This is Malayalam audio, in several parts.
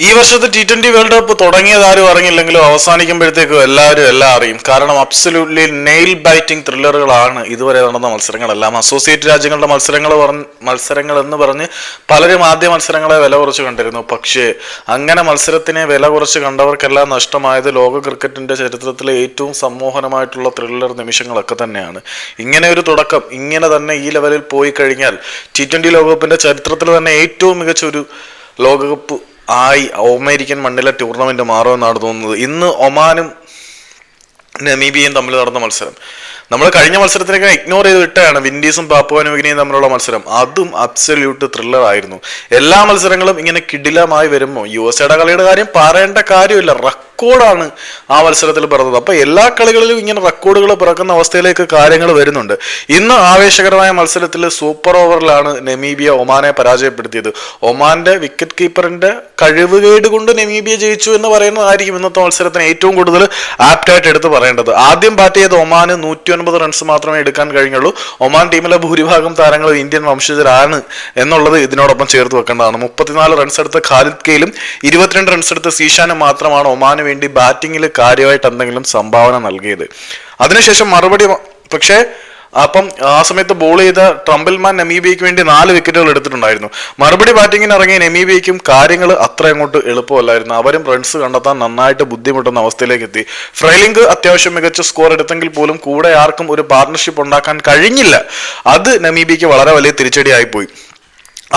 ഈ വർഷത്തെ ടി ട്വന്റി വേൾഡ് കപ്പ് തുടങ്ങിയത് ആരും അറിഞ്ഞില്ലെങ്കിലും അവസാനിക്കുമ്പോഴത്തേക്കും എല്ലാവരും എല്ലാം അറിയും. കാരണം അബ്സല്യൂട്ട്ലി നെയിൽ ബൈറ്റിംഗ് ത്രില്ലറുകളാണ് ഇതുവരെ നടന്ന മത്സരങ്ങളെല്ലാം അസോസിയേറ്റ് രാജ്യങ്ങളുടെ മത്സരങ്ങൾ പറഞ്ഞ് മത്സരങ്ങൾ എന്ന് പറഞ്ഞ് പലരും ആദ്യ മത്സരങ്ങളെ വില കുറച്ച് കണ്ടിരുന്നു. പക്ഷേ അങ്ങനെ മത്സരത്തിനെ വില കുറച്ച് കണ്ടവർക്കെല്ലാം നഷ്ടമായത് ലോക ക്രിക്കറ്റിന്റെ ചരിത്രത്തിലെ ഏറ്റവും സമ്മോഹനമായിട്ടുള്ള ത്രില്ലർ നിമിഷങ്ങളൊക്കെ തന്നെയാണ്. ഇങ്ങനെ ഒരു തുടക്കം ഇങ്ങനെ തന്നെ ഈ ലെവലിൽ പോയി കഴിഞ്ഞാൽ ടി ട്വന്റി ലോകകപ്പിന്റെ ചരിത്രത്തിൽ തന്നെ ഏറ്റവും മികച്ച ഒരു ലോകകപ്പ് ആയി അമേരിക്കൻ മണ്ണിലെ ടൂർണമെന്റ് മാറുമെന്നാണ് തോന്നുന്നത്. ഇന്ന് ഒമാനും നമീബിയയും തമ്മിൽ നടന്ന മത്സരം. നമ്മൾ കഴിഞ്ഞ മത്സരത്തിലേക്ക് ഇഗ്നോർ ചെയ്ത് വിട്ടാണ് വിൻഡീസും പാപ്പുവാനുവിനെയും തമ്മിലുള്ള മത്സരം. അതും അബ്സല്യൂട്ട് ത്രില്ലർ ആയിരുന്നു. എല്ലാ മത്സരങ്ങളും ഇങ്ങനെ കിടിലമായി വരുമ്പോൾ യു എസ് എയുടെ കളിയുടെ കാര്യം പറയേണ്ട കാര്യമില്ല. റെക്കോർഡാണ് ആ മത്സരത്തിൽ പിറന്നത്. അപ്പൊ എല്ലാ കളികളിലും ഇങ്ങനെ റെക്കോർഡുകൾ പിറക്കുന്ന അവസ്ഥയിലേക്ക് കാര്യങ്ങൾ വരുന്നുണ്ട്. ഇന്ന് ആവേശകരമായ മത്സരത്തിൽ സൂപ്പർ ഓവറിലാണ് നെമീബിയ ഒമാനെ പരാജയപ്പെടുത്തിയത്. ഒമാന്റെ വിക്കറ്റ് കീപ്പറിന്റെ കഴിവുകേട് കൊണ്ട് നെമീബിയ ജയിച്ചു എന്ന് പറയുന്നതായിരിക്കും ഇന്നത്തെ മത്സരത്തിന് ഏറ്റവും കൂടുതൽ ആപ്റ്റായിട്ട് എടുത്ത് പറയേണ്ടത്. ആദ്യം ബാറ്റ് ചെയ്ത ഒമാന് നൂറ്റി ഒൻപത് റൺസ് മാത്രമേ എടുക്കാൻ കഴിഞ്ഞുള്ളൂ. ഒമാൻ ടീമിലെ ഭൂരിഭാഗം താരങ്ങളും ഇന്ത്യൻ വംശജരാണ് എന്നുള്ളത് ഇതിനോടൊപ്പം ചേർത്ത് വെക്കേണ്ടതാണ്. മുപ്പത്തിനാല് റൺസ് എടുത്ത ഖാലിദ് കെയിലും ഇരുപത്തിരണ്ട് റൺസ് എടുത്ത സീഷാനും മാത്രമാണ് ഒമാന് വേണ്ടി ബാറ്റിങ്ങിൽ കാര്യമായിട്ട് എന്തെങ്കിലും സംഭാവന നൽകിയത്. അതിനുശേഷം മറുപടി പക്ഷേ അപ്പം ആ സമയത്ത് ബോൾ ചെയ്ത ട്രംബിൾമാൻ നമീബിയയ്ക്ക് വേണ്ടി നാല് വിക്കറ്റുകൾ എടുത്തിട്ടുണ്ടായിരുന്നു. മറുപടി ബാറ്റിങ്ങിന് ഇറങ്ങിയ നമീബിയയ്ക്കും കാര്യങ്ങൾ അത്ര അങ്ങോട്ട് എളുപ്പമല്ലായിരുന്നു. അവരും റൺസ് കണ്ടെത്താൻ നന്നായിട്ട് ബുദ്ധിമുട്ടുന്ന അവസ്ഥയിലേക്ക് എത്തി. ഫ്രൈലിംഗ് അത്യാവശ്യം മികച്ച സ്കോർ എടുത്തെങ്കിൽ പോലും കൂടെ ആർക്കും ഒരു പാർട്ണർഷിപ്പ് ഉണ്ടാക്കാൻ കഴിഞ്ഞില്ല. അത് നമീബിയയ്ക്ക് വളരെ വലിയ തിരിച്ചടിയായിപ്പോയി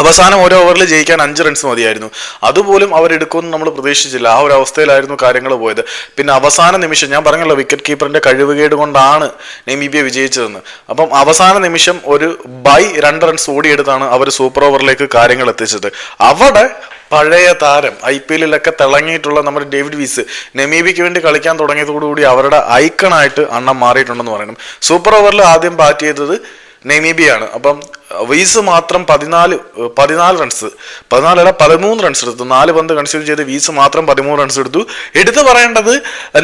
അവസാനം ഓരോ ഓവറിൽ ജയിക്കാൻ അഞ്ച് റൺസ് മതിയായിരുന്നു. അതുപോലും അവരെടുക്കുമെന്ന് നമ്മൾ പ്രതീക്ഷിച്ചില്ല. ആ ഒരു അവസ്ഥയിലായിരുന്നു കാര്യങ്ങൾ പോയത്. പിന്നെ അവസാന നിമിഷം ഞാൻ പറഞ്ഞല്ലോ വിക്കറ്റ് കീപ്പറിന്റെ കഴിവുകേട് കൊണ്ടാണ് നെമീബിയ വിജയിച്ചതെന്ന്. അപ്പം അവസാന നിമിഷം ഒരു ബൈ രണ്ട് റൺസ് ഓടിയെടുത്താണ് അവർ സൂപ്പർ ഓവറിലേക്ക് കാര്യങ്ങൾ എത്തിച്ചത്. അവിടെ പഴയ താരം ഐ പി എല്ലിലൊക്കെ തിളങ്ങിയിട്ടുള്ള നമ്മുടെ ഡേവിഡ് വീസ് നെമീബിക്ക് വേണ്ടി കളിക്കാൻ തുടങ്ങിയതോടുകൂടി അവരുടെ ഐക്കണായിട്ട് അണ്ണം മാറിയിട്ടുണ്ടെന്ന് പറയണം സൂപ്പർ ഓവറിൽ ആദ്യം ബാറ്റ് ചെയ്തത് നെമീബിയാണ്. അപ്പം വീസ് മാത്രം പതിനാല് പതിനാല് റൺസ് പതിനാലല്ല പതിമൂന്ന് റൺസ് എടുത്തു. നാല് പന്ത് കൺസ്യൂം ചെയ്ത് വീസ് മാത്രം പതിമൂന്ന് റൺസ് എടുത്തു. എടുത്തു പറയേണ്ടത്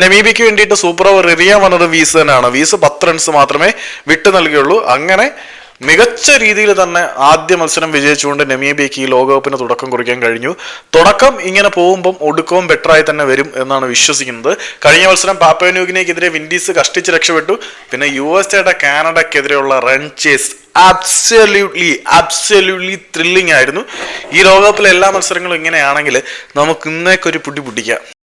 നമീബിക്ക് വേണ്ടിയിട്ട് സൂപ്പർ ഓവർ എറിയാൻ വന്നത് വീസ് തന്നെയാണ്. വീസ് പത്ത് റൺസ് മാത്രമേ വിട്ടു നൽകിയുള്ളൂ. അങ്ങനെ മികച്ച രീതിയിൽ തന്നെ ആദ്യ മത്സരം വിജയിച്ചുകൊണ്ട് നെമീബിയക്ക് ഈ ലോകകപ്പിന് തുടക്കം കുറിക്കാൻ കഴിഞ്ഞു. തുടക്കം ഇങ്ങനെ പോകുമ്പം ഒടുക്കവും ബെറ്ററായി തന്നെ വരും എന്നാണ് വിശ്വസിക്കുന്നത്. കഴിഞ്ഞ മത്സരം പാപ്പന്യൂഗിനെതിരെ വിൻഡീസ് കഷ്ടിച്ച് രക്ഷപ്പെട്ടു. പിന്നെ യു എസ് എയുടെ കാനഡക്കെതിരെയുള്ള റൺ ചേസ് അബ്സല്യൂട്ട്ലി ത്രില്ലിംഗ് ആയിരുന്നു. ഈ ലോകകപ്പിലെ എല്ലാ മത്സരങ്ങളും ഇങ്ങനെയാണെങ്കിൽ നമുക്ക് ഇന്നേക്കൊരു പുട്ടി പൊട്ടിക്കാം